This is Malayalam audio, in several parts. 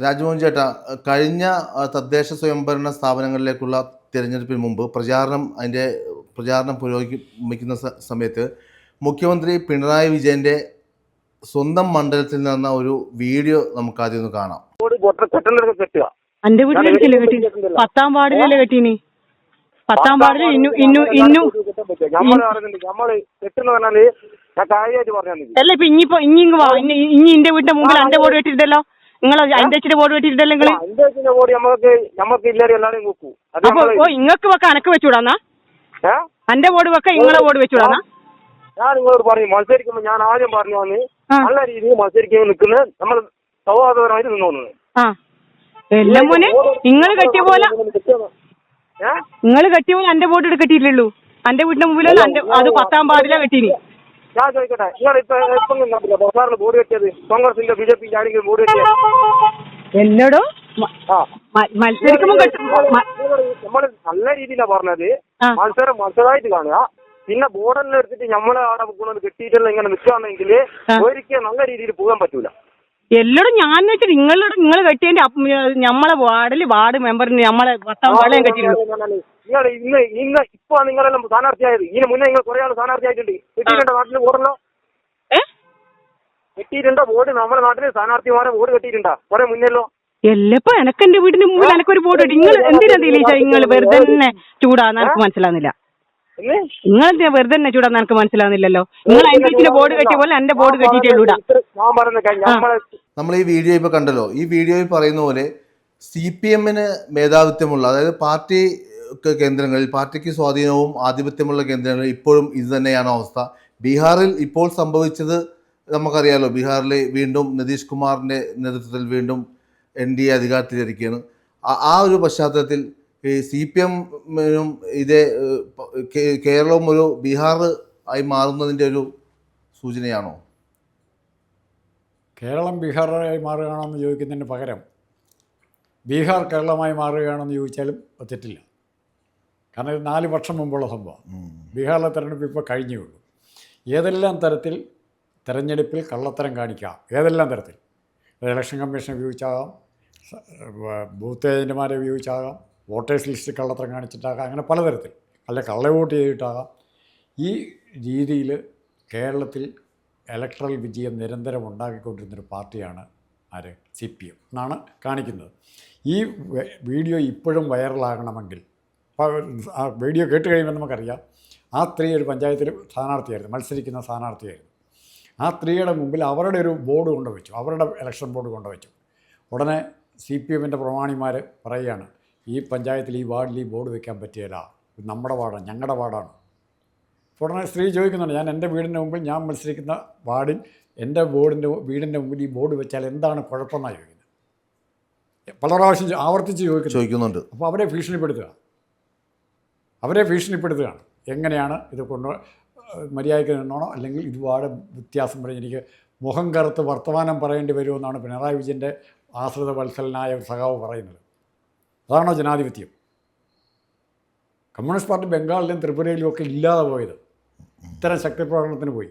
രാജ്മോഹൻ ചേട്ടാ കഴിഞ്ഞ തദ്ദേശ സ്വയംഭരണ സ്ഥാപനങ്ങളിലേക്കുള്ള തിരഞ്ഞെടുപ്പിന് മുമ്പ് പ്രചാരണം അതിന്റെ പ്രചാരണം പുരോഗമിക്കുന്ന സമയത്ത് മുഖ്യമന്ത്രി പിണറായി വിജയന്റെ സ്വന്തം മണ്ഡലത്തിൽ നിന്ന ഒരു വീഡിയോ നമുക്ക് ആദ്യം ഒന്ന് കാണാം. എന്റെ വീട്ടിലേക്കല്ലേ കെട്ടി? പത്താം വാർഡിലല്ലേ കെട്ടീനി? പത്താം വാർഡിൽ ഇന്നു ഇന്നു ഇന്നു അല്ല ഇപ്പൊ ഇനിയിപ്പോ ഇനി ഇങ്ങ് വാ. ഇനി ഇനി എന്റെ വീടിന്റെ മുമ്പിൽ എന്റെ വീട് വെട്ടിയിട്ടല്ലോ നിങ്ങൾ അതിന്റെ അച്ഛന്റെ ബോർഡ് വെട്ടിയിട്ടല്ലോ നിങ്ങൾ? അഞ്ചാഴ്ച ബോർഡ് നമുക്ക് നമുക്ക് എല്ലാവരും നോക്കൂ അത് അപ്പൊ ഓ ഇങ്ങക്ക് വെക്ക അനക്ക് വെച്ചുവിടാന്നാ? എന്റെ ബോർഡ് വെക്ക ഇങ്ങളെ ബോർഡ് വെച്ചുവിടാന്നാ ഞാൻ നിങ്ങളോട് പറഞ്ഞു മത്സരിക്കുമ്പോ ഞാൻ ആദ്യം പറഞ്ഞു വന്ന് നല്ല രീതിയിൽ മത്സരിക്കാൻ നിൽക്കുന്ന നമ്മൾ സൗഹാർദ്ദപരമായിട്ട് നിന്നു എല്ലാം മോനെ നിങ്ങൾ കെട്ടിയ പോലെ നിങ്ങൾ കെട്ടിയ പോലെ എന്റെ ബോർഡ് കെട്ടിയില്ലല്ലോ എന്റെ വീടിന്റെ മുമ്പിലല്ല അത് പത്താം പാതിലാ കെട്ടീനി. ഞാൻ ചോദിക്കട്ടെ നിങ്ങൾ ഇപ്പൊ ഇപ്പം നിന്നോ ബസാറിൽ ബോർഡ് വെച്ചത് കോൺഗ്രസിന്റെ ബി ജെ പി ആരെങ്കിലും ബോർഡ് വെച്ചത് എന്നോടോ? ആ. മത്സരിക്കുമ്പോ നമ്മൾ നല്ല രീതിയിലാണ് പറഞ്ഞത്. മത്സരം മത്സരമായിട്ട് കാണുക. പിന്നെ ബോർഡെല്ലാം എടുത്തിട്ട് നമ്മളെ ആടെ കൊണ്ടുവന്ന് കെട്ടിയിട്ടെല്ലാം ഇങ്ങനെ നിൽക്കുകയാണെങ്കിൽ ഒരിക്കൽ നല്ല രീതിയിൽ പോകാൻ പറ്റൂല. എല്ലോടും ഞാൻ വെച്ചിട്ട് നിങ്ങളോട് നിങ്ങൾ കെട്ടിയതിന്റെ ഞമ്മളെ വാർഡിൽ വാർഡ് മെമ്പറിന് നമ്മളെ പത്താം വാർഡിലും കെട്ടിയിട്ടുള്ളൂ നിങ്ങൾ ഇന്ന് ഇന്ന് ഇപ്പൊ നിങ്ങളെല്ലാം സ്ഥാനാർത്ഥിയായത്. ഇതിന് മുന്നേ നിങ്ങൾ കുറെ ആൾ സ്ഥാനാർത്ഥിയായിട്ടുണ്ട്. കിട്ടിയിട്ടുണ്ടോ നാട്ടിൽ വോട്ടല്ലോ കിട്ടിയിട്ടുണ്ടോ വോട്ട്? ബോർഡ് നമ്മുടെ നാട്ടിൽ സ്ഥാനാർത്ഥിമാരെ ബോർഡ് കിട്ടിയിട്ടുണ്ടോ? കുറെ മുന്നല്ലോ. എല്ലപ്പോ എനക്ക് എന്റെ വീടിന്റെ മുന്നിൽ എനക്കൊരു ബോർഡ് കിട്ടി. നിങ്ങൾ എന്തിനാ ദിലീഷ നിങ്ങൾ വെറുതെ തന്നെ ചൂടാന്ന് എനിക്ക് മനസ്സിലാവുന്നില്ല. നിങ്ങൾ എന്തിനാ വെറുതെ തന്നെ ചൂടാന്ന് എനിക്ക് മനസ്സിലാവുന്നില്ലല്ലോ? നിങ്ങൾ അതിന്റെ ബോർഡ് കെട്ടിയ പോലെ എന്റെ ബോർഡ് കെട്ടിയിട്ടേ ഇടാ ഞാൻ പറയുന്ന കാര്യം. നമ്മളെ നമ്മൾ ഈ വീഡിയോ ഇപ്പൊ കണ്ടല്ലോ. ഈ വീഡിയോയിൽ പറയുന്ന പോലെ സി പി എമ്മിന് മേധാവിത്വമുള്ള അതായത് പാർട്ടി കേന്ദ്രങ്ങളിൽ പാർട്ടിക്ക് സ്വാധീനവും ആധിപത്യമുള്ള കേന്ദ്രങ്ങളിൽ ഇപ്പോഴും ഇത് തന്നെയാണ് അവസ്ഥ. ബീഹാറിൽ ഇപ്പോൾ സംഭവിച്ചത് നമുക്കറിയാലോ ബീഹാറിൽ വീണ്ടും നിതീഷ് കുമാറിന്റെ നേതൃത്വത്തിൽ വീണ്ടും എൻ ഡി എ അധികാരത്തിലിരിക്കുകയാണ്. ആ- ഒരു പശ്ചാത്തലത്തിൽ ഈ സി പി എമ്മിനും ഇതേ കേരളവും ഒരു ബീഹാർ ആയി മാറുന്നതിന്റെ ഒരു സൂചനയാണോ? കേരളം ബീഹാറായി മാറുകയാണോ എന്ന് ചോദിക്കുന്നതിന് പകരം ബീഹാർ കേരളമായി മാറുകയാണെന്ന് ചോദിച്ചാലും പറ്റത്തില്ല. കാരണം ഇത് നാല് വർഷം മുമ്പുള്ള സംഭവം. ബീഹാറിലെ തെരഞ്ഞെടുപ്പ് ഇപ്പോൾ കഴിഞ്ഞേ ഉള്ളൂ ഏതെല്ലാം തരത്തിൽ തെരഞ്ഞെടുപ്പിൽ കള്ളത്തരം കാണിക്കാം? ഏതെല്ലാം തരത്തിൽ? ഇലക്ഷൻ കമ്മീഷൻ ഉപയോഗിച്ചാകാം ബൂത്ത് ഏജന്റുമാരെ ഉപയോഗിച്ചാകാം വോട്ടേഴ്സ് ലിസ്റ്റ് കള്ളത്തരം കാണിച്ചിട്ടാകാം അങ്ങനെ പലതരത്തിൽ. അല്ലെ കള്ള വോട്ട് ചെയ്തിട്ടാകാം. ഈ രീതിയിൽ കേരളത്തിൽ ഇലക്ട്രൽ വിജയം നിരന്തരം ഉണ്ടാക്കിക്കൊണ്ടിരുന്നൊരു പാർട്ടിയാണ് ആര്? C P M. എന്നാണ് കാണിക്കുന്നത്. ഈ വീഡിയോ ഇപ്പോഴും വൈറലാകണമെങ്കിൽ ആ വീഡിയോ കേട്ട് കഴിയുമ്പോൾ നമുക്കറിയാം. ആ സ്ത്രീ ഒരു പഞ്ചായത്തിൽ സ്ഥാനാർത്ഥിയായിരുന്നു മത്സരിക്കുന്ന സ്ഥാനാർത്ഥിയായിരുന്നു. ആ സ്ത്രീയുടെ മുമ്പിൽ അവരുടെ ഒരു ബോർഡ് കൊണ്ടുവച്ചു അവരുടെ ഇലക്ഷൻ ബോർഡ് കൊണ്ടുവച്ചു. ഉടനെ സി പി എമ്മിന്റെ പ്രമാണിമാർ പറയുകയാണ് ഈ പഞ്ചായത്തിൽ ഈ വാർഡിൽ ഈ ബോർഡ് വെക്കാൻ പറ്റിയല്ല ഇത് നമ്മുടെ വാർഡാണ് ഞങ്ങളുടെ വാർഡാണ്. ഉടനെ സ്ത്രീ ചോദിക്കുന്നുണ്ട് ഞാൻ എന്റെ വീടിന്റെ മുമ്പിൽ ഞാൻ മത്സരിക്കുന്ന വാർഡിൽ എന്റെ ബോർഡിന്റെ വീടിന്റെ മുമ്പിൽ ഈ ബോർഡ് വെച്ചാൽ എന്താണ് കുഴപ്പമെന്നാണ് ചോദിക്കുന്നത്? പല പ്രാവശ്യം ആവർത്തിച്ച് ചോദിക്കുന്നു. ചോദിക്കുന്നുണ്ട്. അപ്പോൾ അവരെ ഭീഷണിപ്പെടുത്തുക. അവരെ ഭീഷണിപ്പെടുത്തുകയാണ്. എങ്ങനെയാണ് ഇത് കൊണ്ട് മര്യാദയ്ക്ക് നിന്നോണോ? അല്ലെങ്കിൽ ഒരുപാട് വ്യത്യാസം പറഞ്ഞ് എനിക്ക് മുഖം കറുത്ത് വർത്തമാനം പറയേണ്ടി വരുമെന്നാണ് പിണറായി വിജയന്റെ ആശ്രിത വത്സലനായ സഖാവ് പറയുന്നത്. അതാണോ ജനാധിപത്യം? കമ്മ്യൂണിസ്റ്റ് പാർട്ടി ബംഗാളിലും ത്രിപുരയിലും ഒക്കെ ഇല്ലാതെ പോയത്. ഇത്തരം ശക്തി പ്രകടനത്തിന് പോയി.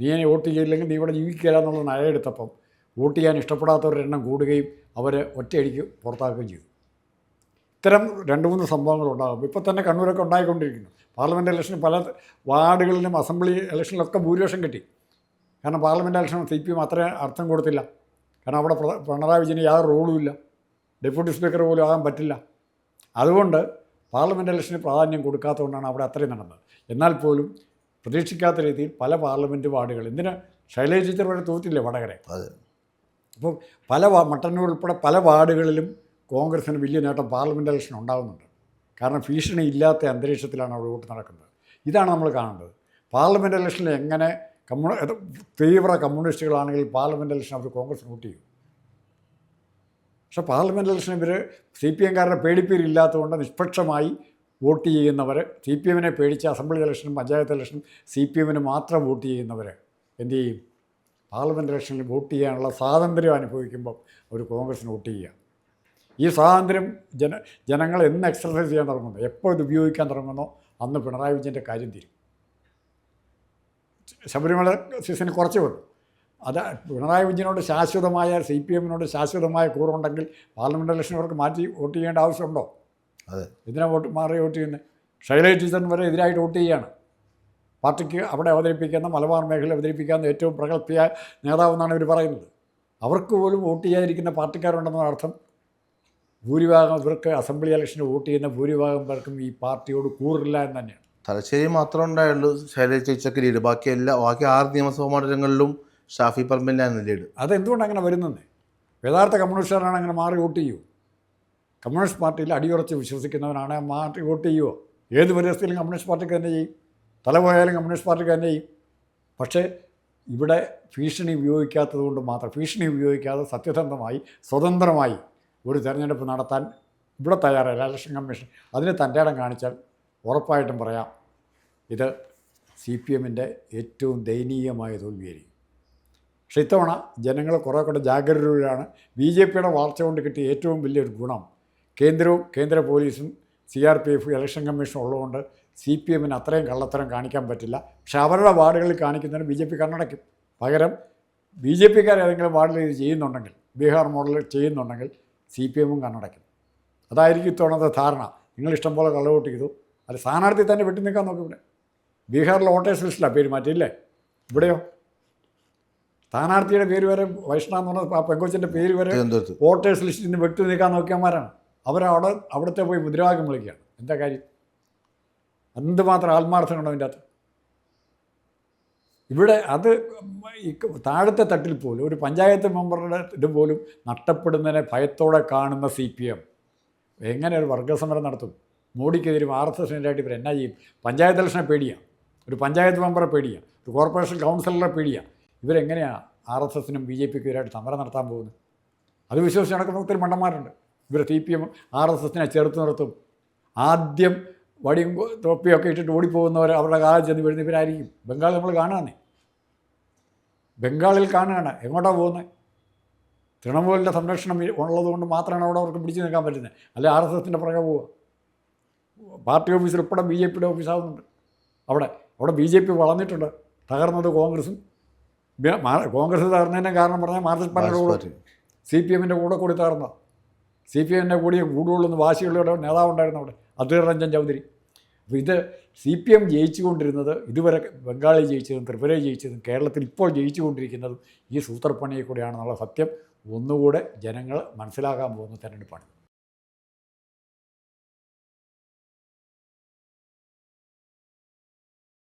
നീ എന്നെ വോട്ട് ചെയ്യില്ലെങ്കിൽ നീ ഇവിടെ ജീവിക്കില്ല എന്നുള്ള നയമെടുത്തപ്പം വോട്ട് ചെയ്യാൻ ഇഷ്ടപ്പെടാത്തവരുടെ എണ്ണം കൂടുകയും അവരെ ഒറ്റയടിക്ക് പുറത്താക്കുകയും ചെയ്തു. ഇത്തരം രണ്ട് മൂന്ന് സംഭവങ്ങൾ ഉണ്ടാകും. ഇപ്പോൾ തന്നെ കണ്ണൂരൊക്കെ ഉണ്ടായിക്കൊണ്ടിരിക്കുന്നു. പാർലമെന്റ് ഇലക്ഷന് പല വാർഡുകളിലും അസംബ്ലി ഇലക്ഷനിലൊക്കെ ഭൂരിപക്ഷം കിട്ടി. കാരണം parliament election C P M അത്ര അർത്ഥം കൊടുത്തില്ല. കാരണം അവിടെ പിണറായി വിജയന് യാതൊരു റോളും ഇല്ല. ഡെപ്യൂട്ടി സ്പീക്കർ പോലും ആകാൻ പറ്റില്ല. അതുകൊണ്ട് പാർലമെന്റ് ഇലക്ഷന് പ്രാധാന്യം കൊടുക്കാത്തതുകൊണ്ടാണ് അവിടെ അത്രയും നടന്നത്. എന്നാൽ പോലും പ്രതീക്ഷിക്കാത്ത രീതിയിൽ പല പാർലമെന്റ് വാർഡുകൾ എന്തിന്? ശൈലജ ടീച്ചർ വരെ തോറ്റില്ലേ വടകര അപ്പോൾ പല മട്ടന്നൂർ ഉൾപ്പെടെ പല വാർഡുകളിലും കോൺഗ്രസ്സിന് വലിയ നേട്ടം പാർലമെന്റ് ഇലക്ഷൻ ഉണ്ടാകുന്നുണ്ട് കാരണം ഭീഷണി ഇല്ലാത്ത അന്തരീക്ഷത്തിലാണ് അവിടെ വോട്ട് നടക്കുന്നത്. ഇതാണ് നമ്മൾ കാണേണ്ടത് പാർലമെന്റ് ഇലക്ഷനിൽ എങ്ങനെ കമ്മ്യൂണി തീവ്ര കമ്മ്യൂണിസ്റ്റുകളാണെങ്കിൽ പാർലമെന്റ് ഇലക്ഷൻ അവർ കോൺഗ്രസ് വോട്ട് ചെയ്യും. പക്ഷേ പാർലമെന്റ് ഇലക്ഷൻ ഇവർ സി പി എംകാരുടെ പേടിപ്പേരില്ലാത്തതുകൊണ്ട് നിഷ്പക്ഷമായി വോട്ട് ചെയ്യുന്നവർ സി പി എമ്മിനെ പേടിച്ച് അസംബ്ലി ഇലക്ഷനും പഞ്ചായത്ത് ഇലക്ഷനും സി പി എമ്മിന് മാത്രം വോട്ട് ചെയ്യുന്നവർ എന്ത് ചെയ്യും? പാർലമെന്റ് ഇലക്ഷനിൽ വോട്ട് ചെയ്യാനുള്ള സ്വാതന്ത്ര്യം അനുഭവിക്കുമ്പോൾ ഒരു കോൺഗ്രസ്സിന് വോട്ട് ചെയ്യുക. ഈ സ്വാതന്ത്ര്യം ജന ജനങ്ങൾ എന്ന് എക്സർസൈസ് ചെയ്യാൻ തുടങ്ങുന്നു. എപ്പോൾ ഇത് ഉപയോഗിക്കാൻ തുടങ്ങുന്നോ? അന്ന് പിണറായി വിജയന്റെ കാര്യം തീരും. ശബരിമല സീസൺ കുറച്ച് വന്നു അത് പിണറായി വിജയനോട് ശാശ്വതമായ സി പി എമ്മിനോട് ശാശ്വതമായ കൂറുണ്ടെങ്കിൽ പാർലമെന്റ് ഇലക്ഷൻ അവർക്ക് മാറ്റി വോട്ട് ചെയ്യേണ്ട ആവശ്യമുണ്ടോ? അതെ. ഇതിനെ വോട്ട് മാറി വോട്ട് ചെയ്യുന്നത്? ഷൈല ടീച്ചർ വരെ എതിരായിട്ട് വോട്ട് ചെയ്യുകയാണ് പാർട്ടിക്ക് അവിടെ അവതരിപ്പിക്കുന്ന മലബാർ മേഖല അവതരിപ്പിക്കാവുന്ന ഏറ്റവും പ്രഗത്ഭയായ നേതാവെന്നാണ് ഇവർ പറയുന്നത്. അവർക്ക് പോലും വോട്ട് ചെയ്യാതിരിക്കുന്ന പാർട്ടിക്കാരുണ്ടെന്ന അർത്ഥം. ഭൂരിഭാഗം ഇവർക്ക് അസംബ്ലി ഇലക്ഷന് വോട്ട് ചെയ്യുന്ന ഭൂരിഭാഗം പേർക്കും ഈ പാർട്ടിയോട് കൂറില്ല എന്ന് തന്നെയാണ്. തലശ്ശേരി മാത്രമേ ഉണ്ടായുള്ളൂ. ശൈലജ ചേച്ചിക്ക് ലീഡ്. ബാക്കി എല്ലാ ബാക്കി ആറ് നിയമസഭാ മണ്ഡലങ്ങളിലും ഷാഫി പറമ്പിലാണ് ലീഡ്. അതെന്തുകൊണ്ട് അങ്ങനെ വരുന്നത്? യഥാർത്ഥ കമ്മ്യൂണിസ്റ്റുകാരാണ് അങ്ങനെ മാറി വോട്ട് ചെയ്യൂ കമ്മ്യൂണിസ്റ്റ് പാർട്ടിയിൽ അടിയുറച്ച് വിശ്വസിക്കുന്നവനാണ് മാറി വോട്ട് ചെയ്യുമോ ഏത് പരിസ്ഥിതിയിലും കമ്മ്യൂണിസ്റ്റ് പാർട്ടിക്ക് തന്നെ ചെയ്യും. തല പോയാലും കമ്മ്യൂണിസ്റ്റ് പാർട്ടിക്ക് തന്നെ ചെയ്യും. പക്ഷേ ഇവിടെ ഭീഷണി ഉപയോഗിക്കാത്തത് കൊണ്ട് മാത്രം ഭീഷണി ഉപയോഗിക്കാതെ സത്യസന്ധമായി സ്വതന്ത്രമായി ഒരു തെരഞ്ഞെടുപ്പ് നടത്താൻ ഇവിടെ തയ്യാറല്ല ഇലക്ഷൻ കമ്മീഷൻ. അതിന് തന്റെ ഇടം കാണിച്ചാൽ ഉറപ്പായിട്ടും പറയാം ഇത് സി പി എമ്മിന്റെ ഏറ്റവും ദയനീയമായ തോൽവിയായിരിക്കും. പക്ഷേ ഇത്തവണ ജനങ്ങൾ കുറേ കൂടെ ജാഗ്രതയിലാണ് ബി ജെ പിയുടെ വളർച്ച കൊണ്ട് കിട്ടിയ ഏറ്റവും വലിയൊരു ഗുണം. കേന്ദ്രവും കേന്ദ്ര പോലീസും C R P F election കമ്മീഷനും ഉള്ളതുകൊണ്ട് സി പി എമ്മിന് അത്രയും കള്ളത്തരം കാണിക്കാൻ പറ്റില്ല. പക്ഷേ അവരുടെ വാർഡുകളിൽ കാണിക്കുന്നതിന് ബി ജെ പി കണ്ണടയ്ക്കും. പകരം ബി ജെ പിക്കാർ ഏതെങ്കിലും വാർഡിൽ ഇത് ചെയ്യുന്നുണ്ടെങ്കിൽ ബീഹാർ മോഡൽ ചെയ്യുന്നുണ്ടെങ്കിൽ സി പി എമ്മും കണ്ണടയ്ക്കും. അതായിരിക്കും ഇത്തവണത്തെ ധാരണ. നിങ്ങൾ ഇഷ്ടം പോലെ കള്ളവോട്ട് ചെയ്തു. അല്ല സ്ഥാനാർത്ഥി തന്നെ വെട്ടി നിൽക്കാൻ നോക്കും ഇവിടെ. ബീഹാറിൽ വോട്ടേഴ്സ് ലിസ്റ്റിലാണ് പേര് മാറ്റിയില്ലേ? ഇവിടെയോ? സ്ഥാനാർത്ഥിയുടെ പേര് വരെ വൈഷ്ണവ് എന്ന് പറഞ്ഞ പെങ്കൊച്ചിന്റെ പേര് വരെ വോട്ടേഴ്സ് ലിസ്റ്റിൽ നിന്ന് വെട്ടി നിൽക്കാൻ നോക്കിയന്മാരാണ് അവരവിടെ അവിടുത്തെ പോയി മുദ്രാവാക്യം വിളിക്കുകയാണ്. എന്താ കാര്യം? എന്തുമാത്രം ആത്മാർത്ഥമുണ്ടോ അതിന്റെ അകത്ത്? ഇവിടെ അത് ഈ താഴത്തെ തട്ടിൽ പോലും ഒരു പഞ്ചായത്ത് മെമ്പറുടെ ഇത് പോലും നഷ്ടപ്പെടുന്നതിനെ ഭയത്തോടെ കാണുന്ന സി പി എം. എങ്ങനെ ഒരു വർഗസമരം നടത്തും? മോഡിക്കെതിരും ആർ എസ് എസിനെതിരായിട്ട് ഇവർ എന്നാ ചെയ്യും? പഞ്ചായത്ത് ഇലക്ഷനെ പേടിയാണ് ഒരു പഞ്ചായത്ത് മെമ്പറെ പേടിയാണ് ഒരു കോർപ്പറേഷൻ കൗൺസിലറെ പേടിയാണ് ഇവരെങ്ങനെയാണ് ആർ എസ് എസിനും ബി ജെ പിക്കെതിരായിട്ട് സമരം നടത്താൻ പോകുന്നത്? അത് വിശ്വസിച്ച് നടക്കുന്ന ഒത്തിരി മണ്ടന്മാരുണ്ട്. ഇവർ C P M R S എസിനെ ചെറുത്ത് നിർത്തും. ആദ്യം വടിയും തൊപ്പിയൊക്കെ ഇട്ടിട്ട് ഓടിപ്പോകുന്നവർ അവരുടെ കാലം ചെന്ന് വീഴുന്ന ഇവരായിരിക്കും. ബംഗാൾ നമ്മൾ കാണുകയാണേ ബംഗാളിൽ കാണുകയാണ്. എങ്ങോട്ടാണ് പോകുന്നത്? തൃണമൂലിന്റെ സംരക്ഷണം ഉള്ളതുകൊണ്ട് മാത്രമാണ് അവിടെ അവർക്ക് പിടിച്ചു നിൽക്കാൻ പറ്റുന്നത്. അല്ലെ ആർ എസ് എസിന്റെ പുറകെ പോവുക. പാർട്ടി ഓഫീസിൽ ഉൾപ്പെടെ ബി ജെ പിയുടെ ഓഫീസാവുന്നുണ്ട്. അവിടെ അവിടെ ബി ജെ പി വളർന്നിട്ടുണ്ട്. തകർന്നത് കോൺഗ്രസും. കോൺഗ്രസ് തകർന്നതിന്റെ കാരണം പറഞ്ഞാൽ മാർക്സിസ്റ്റ് പാർട്ടിയുടെ കൂടെ. സി പി എമ്മിന്റെ കൂടെ കൂടി തകർന്ന സി പി എമ്മിന്റെ കൂടിയ കൂടുള്ളെന്ന് വാശികളുടെ നേതാവുണ്ടായിരുന്നു അവിടെ. അധീർ രഞ്ജൻ ചൗധരി. അപ്പോൾ ഇത് സി പി എം ജയിച്ചുകൊണ്ടിരുന്നത് ഇതുവരെ ബംഗാളിൽ ജയിച്ചതും ത്രിപുരയിൽ ജയിച്ചതും കേരളത്തിൽ ഇപ്പോൾ ജയിച്ചുകൊണ്ടിരിക്കുന്നതും ഈ സൂത്രപ്പണിയെ കൂടെയാണെന്നുള്ള സത്യം ഒന്നുകൂടെ ജനങ്ങൾ മനസ്സിലാക്കാൻ പോകുന്ന തെരഞ്ഞെടുപ്പാണ്.